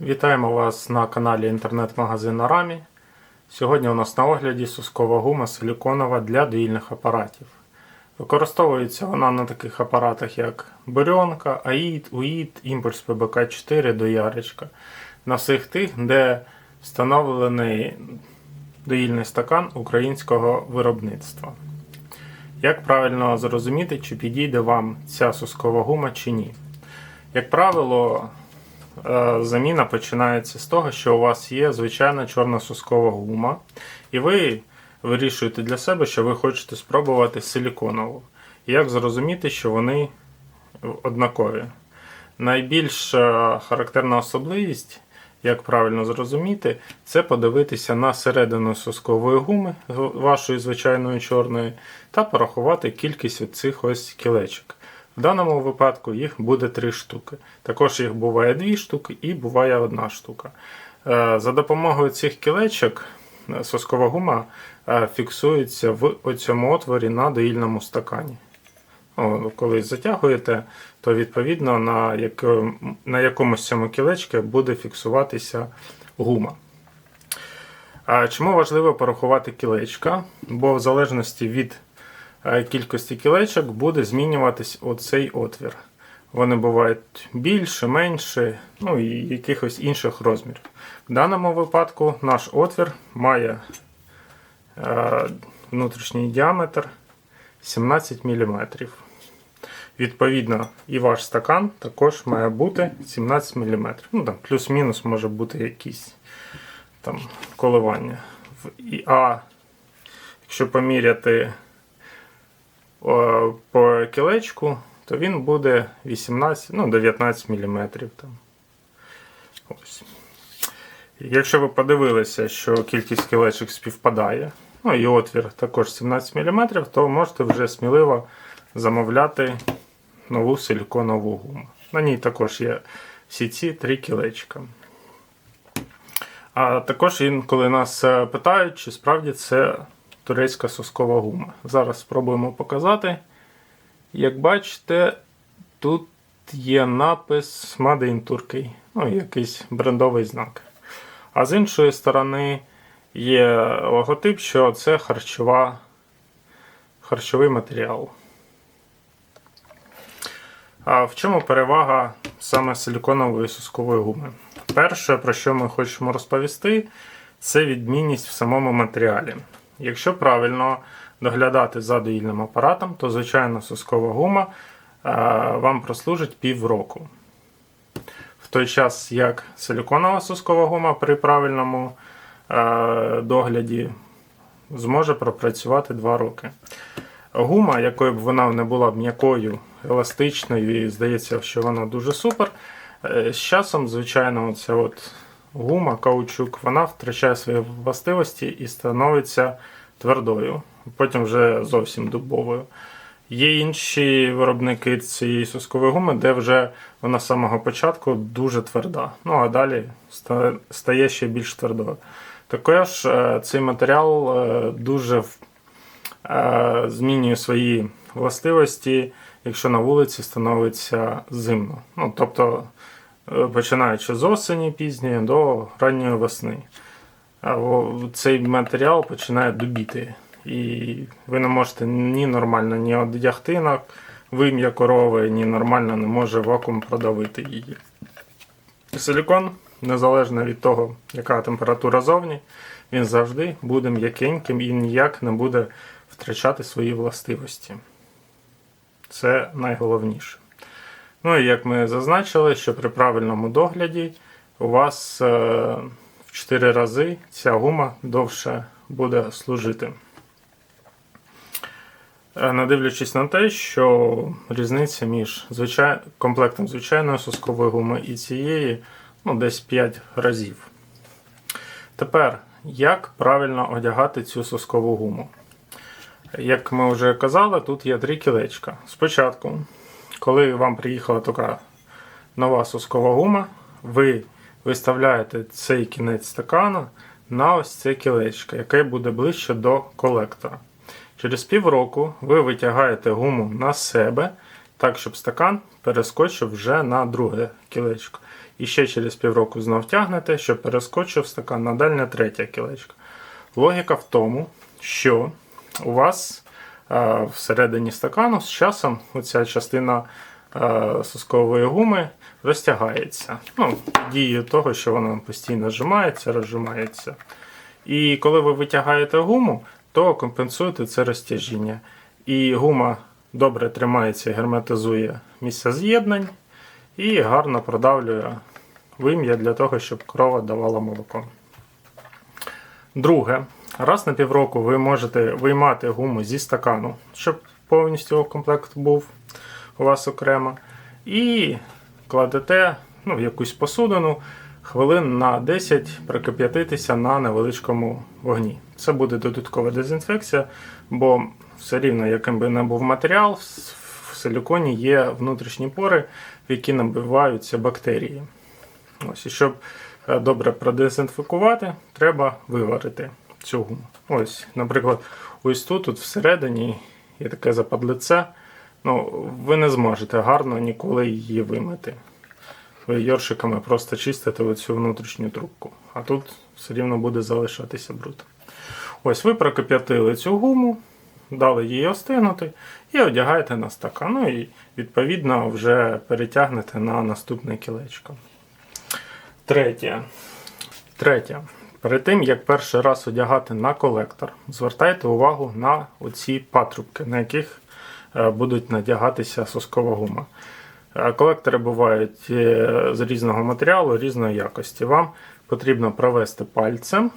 Вітаємо вас на каналі інтернет-магазин Арамі. Сьогодні у нас на огляді сускова гума силіконова для доїльних апаратів. Використовується вона на таких апаратах, як Бурьонка, АІД, УІД, імпульс ПБК4 до Яричка. На всіх тих, де встановлений доїльний стакан українського виробництва. Як правильно зрозуміти, чи підійде вам ця сускова гума чи ні? Як правило, заміна починається з того, що у вас є звичайна чорна соскова гума, і ви вирішуєте для себе, що ви хочете спробувати силіконову. Як зрозуміти, що вони однакові? Найбільш е, характерна особливість, як правильно зрозуміти, це подивитися на середину соскової гуми вашої звичайної чорної та порахувати кількість цих ось кілечок. В даному випадку їх буде три штуки. Також їх буває дві штуки і буває одна штука. Е, За допомогою цих кілечок е, соскова гума е, фіксується в цьому отворі на доїльному стакані. Коли затягуєте, то відповідно на, яко- на якомусь цьому кілечці буде фіксуватися гума. Чому важливо порахувати кілечка? Бо в залежності від кількості кілечок буде змінюватись оцей отвір. Вони бувають більше, менше, ну і якихось інших розмірів. В даному випадку наш отвір має е, внутрішній діаметр 17 мм. Відповідно, і ваш стакан також має бути 17 мм. Ну, там, плюс-мінус може бути якісь там коливання. А якщо поміряти по кілечку, то він буде 18, ну, 19 мм. Там. Ось. Якщо ви подивилися, що кількість кілечок співпадає, ну і отвір також 17 мм, то можете вже сміливо замовляти нову силіконову гуму. На ній також є всі ці три кілечка. А також інколи нас е, питають, чи справді це турецька соскова гума. Зараз спробуємо показати. Як бачите, тут є напис Made in Turkey, ну, якийсь брендовий знак. А з іншої сторони є логотип, що це харчова, харчовий матеріал. А в чому перевага саме силіконової соскової гуми? Перше, про що ми хочемо розповісти, це відмінність в самому матеріалі. Якщо правильно доглядати за доїльним апаратом, то звичайно соскова гума е, вам прослужить півроку. В той час, як силіконова соскова гума при правильному е, догляді зможе пропрацювати 2 роки. Гума, якою б вона не була м'якою, еластичною, і здається, що вона дуже супер. е, З часом, звичайно, ця от гума, каучук, вона втрачає свої властивості і становиться твердою, потім вже зовсім дубовою. Є інші виробники цієї соскової гуми, де вже вона з самого початку дуже тверда. Ну а далі стає ще більш твердою. Також е, цей матеріал е, дуже е, змінює свої властивості, якщо на вулиці становиться зимно. Ну, тобто, починаючи з осені пізньої до ранньої весни. Цей матеріал починає дубіти. І ви не можете ні нормально ні одягти на вим'я корови, ні нормально не може вакуум продавити її. Силікон, незалежно від того, яка температура зовні, він завжди буде м'якеньким і ніяк не буде втрачати свої властивості. Це найголовніше. Ну і як ми зазначили, що при правильному догляді у вас е, в 4 рази ця гума довше буде служити. Е, Не дивлячись на те, що різниця між звичай... комплектом звичайної соскової гуми і цієї ну, десь 5 разів. Тепер, як правильно одягати цю соскову гуму? Як ми вже казали, тут є три кілечка. Спочатку, коли вам приїхала така нова соскова гума, ви виставляєте цей кінець стакана на ось це кілечко, яке буде ближче до колектора. Через півроку ви витягаєте гуму на себе так, щоб стакан перескочив вже на друге кілечко. І ще через півроку знов тягнете, щоб перескочив стакан на дальне третє кілечко. Логіка в тому, що у вас всередині стакану з часом оця частина е, соскової гуми розтягається. Ну, дією того, що вона постійно зжимається, розжимається. І коли ви витягаєте гуму, то компенсуєте це розтяжіння. І гума добре тримається і герметизує місця з'єднань і гарно продавлює вим'я для того, щоб крова давала молоко. Друге, раз на півроку ви можете виймати гуму зі стакану, щоб повністю комплект був у вас окремо. І кладете ну, в якусь посудину хвилин на 10 прокип'ятитися на невеличкому вогні. Це буде додаткова дезінфекція, бо все рівно, яким би не був матеріал, в силіконі є внутрішні пори, в які набиваються бактерії. Ось, і щоб е, добре продезінфікувати, треба виварити гуму. Ось, наприклад, ось тут, тут всередині є таке западлице. Ну, ви не зможете гарно ніколи її вимити. Ви йоршиками просто чистите оцю внутрішню трубку, а тут все рівно буде залишатися бруд. Ось ви прокип'ятили цю гуму, дали їй остигнути і одягаєте на стакан. Ну і відповідно вже перетягнете на наступне кілечко. Третє. Третє. Перед тим, як перший раз одягати на колектор, звертайте увагу на оці патрубки, на яких е, будуть надягатися соскова гума. Е, Колектори бувають е, з різного матеріалу, різної якості. Вам потрібно провести пальцем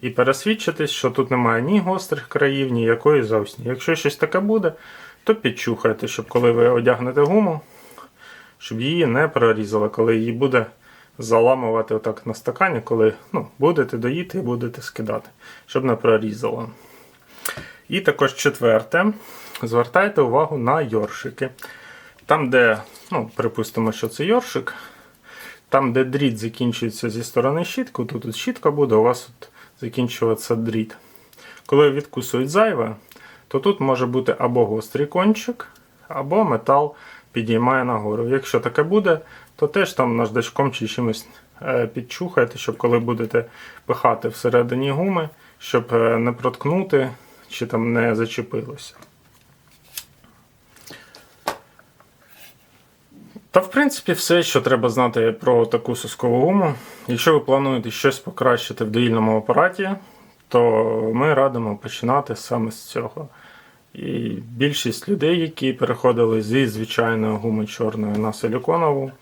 і пересвідчитись, що тут немає ні гострих країв, ні якої зовсні. Якщо щось таке буде, то підчухайте, щоб коли ви одягнете гуму, щоб її не прорізало, коли її буде заламувати отак на стакані, коли ну, будете доїти і будете скидати, щоб не прорізало. І також четверте, звертайте увагу на йоршики. Там, де, ну, припустимо, що це йоршик, там, де дріт закінчується зі сторони щітки, тут, щітка буде, у вас тут закінчуватися дріт. Коли відкусують зайве, то тут може бути або гострий кончик, або метал підіймає нагору. Якщо таке буде, то теж там наждачком чи чимось е, підчухайте, щоб коли будете пихати всередині гуми, щоб е, не проткнути чи там не зачепилося. Та, в принципі, все, що треба знати про таку соскову гуму. Якщо ви плануєте щось покращити в доїльному апараті, то ми радимо починати саме з цього. І більшість людей, які переходили зі звичайної гуми чорної на силіконову,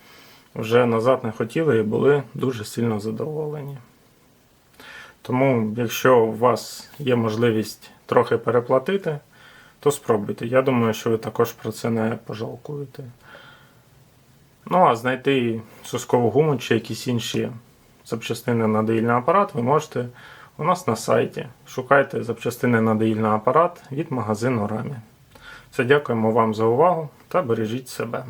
вже назад не хотіли і були дуже сильно задоволені. Тому, якщо у вас є можливість трохи переплатити, то спробуйте. Я думаю, що ви також про це не пожалкуєте. Ну, а знайти соскову гуму чи якісь інші запчастини на доїльний апарат ви можете у нас на сайті. Шукайте запчастини на доїльний апарат від магазину Рамі. Все, дякуємо вам за увагу та бережіть себе.